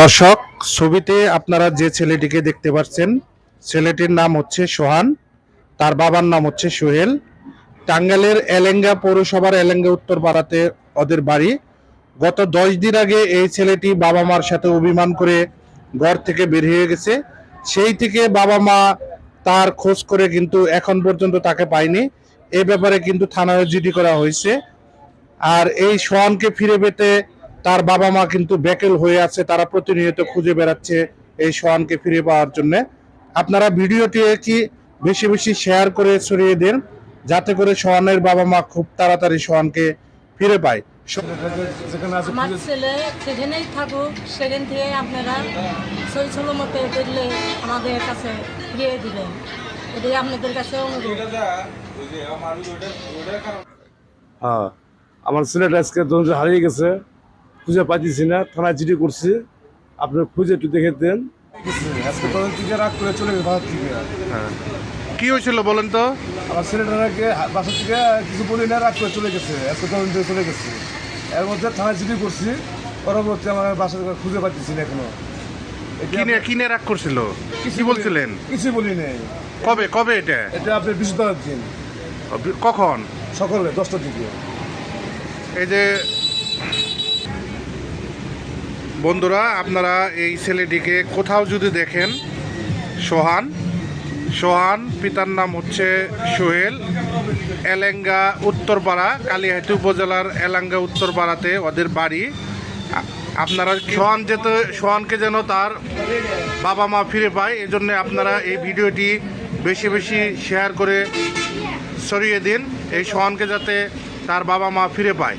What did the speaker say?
দর্শক, ছবিতে আপনারা যে ছেলেটিকে দেখতে পাচ্ছেন, ছেলেটির নাম হচ্ছে সোহান, তার বাবার নাম হচ্ছে সোহেল। টাঙ্গালের এলেঙ্গা পৌরসভার এলেঙ্গা উত্তর পাড়াতে ওদের বাড়ি। গত দশ দিন আগে এই ছেলেটি বাবা মার সাথে অভিমান করে ঘর থেকে বের হয়ে গেছে। সেই থেকে বাবা মা তার খোঁজ করে কিন্তু এখন পর্যন্ত তাকে পায়নি। এ ব্যাপারে কিন্তু থানায় জিডি করা হয়েছে। আর এই সোহানকে ফিরে পেতে তার বাবা মা কিন্তু ব্যাকেল হয়ে আছে তারা প্রতিনিয়ত খুঁজে বেড়াচ্ছে এই সোহানকে ফিরে পাওয়ার জন্য। আপনারা ভিডিওটি কি বেশি বেশি শেয়ার করে ছড়িয়ে দেন যাতে করে সোহানের বাবা মা খুব তাড়াতাড়ি সোহানকে ফিরে পায়। সো- যেখানে আছে আমার খুঁজে- ছেলে সেখানেই থাকুক সেখান থেকে আপনারা সই ষোলো মতো দেখলে আমাদের কাছে ফিরিয়ে দিবেন। এটাই আপনাদের কাছে হ্যাঁ আমার ছেলেটা আজকে হারিয়ে গেছে। খুঁজে পাইতেছি না থানায় চিঠি করছি। আপনি খুঁজে একটু দেখে দেন। আজকে তখন থেকে রাগ করে চলে গেছে বাসার থেকে কি হয়েছিল বলেন তো? আমার ছেলেটাকে বাসা থেকে কিছু বলি না রাগ করে চলে গেছে আজকে তখন থেকে চলে গেছে। এর মধ্যে থানায় চিঠি করছি পরবর্তী আমার বাসা খুঁজে পাইতেছি না এখনও। কিনে কিনে রাগ করছিল? কি বলছিলেন? কিছু বলি নাই। কবে কবে এটা? এটা আপনি বৃহস্পতিবার দিন। কখন? সকালে দশটার দিকে। এই যে বন্ধুরা, আপনারা এই ছেলেটিকে কোথাও যদি দেখেন, সোহান সোহান, পিতার নাম হচ্ছে সোহেল, এলেঙ্গা উত্তরপাড়া কালিহাটি উপজেলার এলাঙ্গা উত্তরপাড়াতে ওদের বাড়ি। আপনারা সোহান যেতে, সোহানকে যেন তার বাবা মা ফিরে পায় এই জন্য আপনারা এই ভিডিওটি বেশি বেশি শেয়ার করে ছড়িয়ে দিন, এই সোহানকে যাতে তার বাবা মা ফিরে পায়।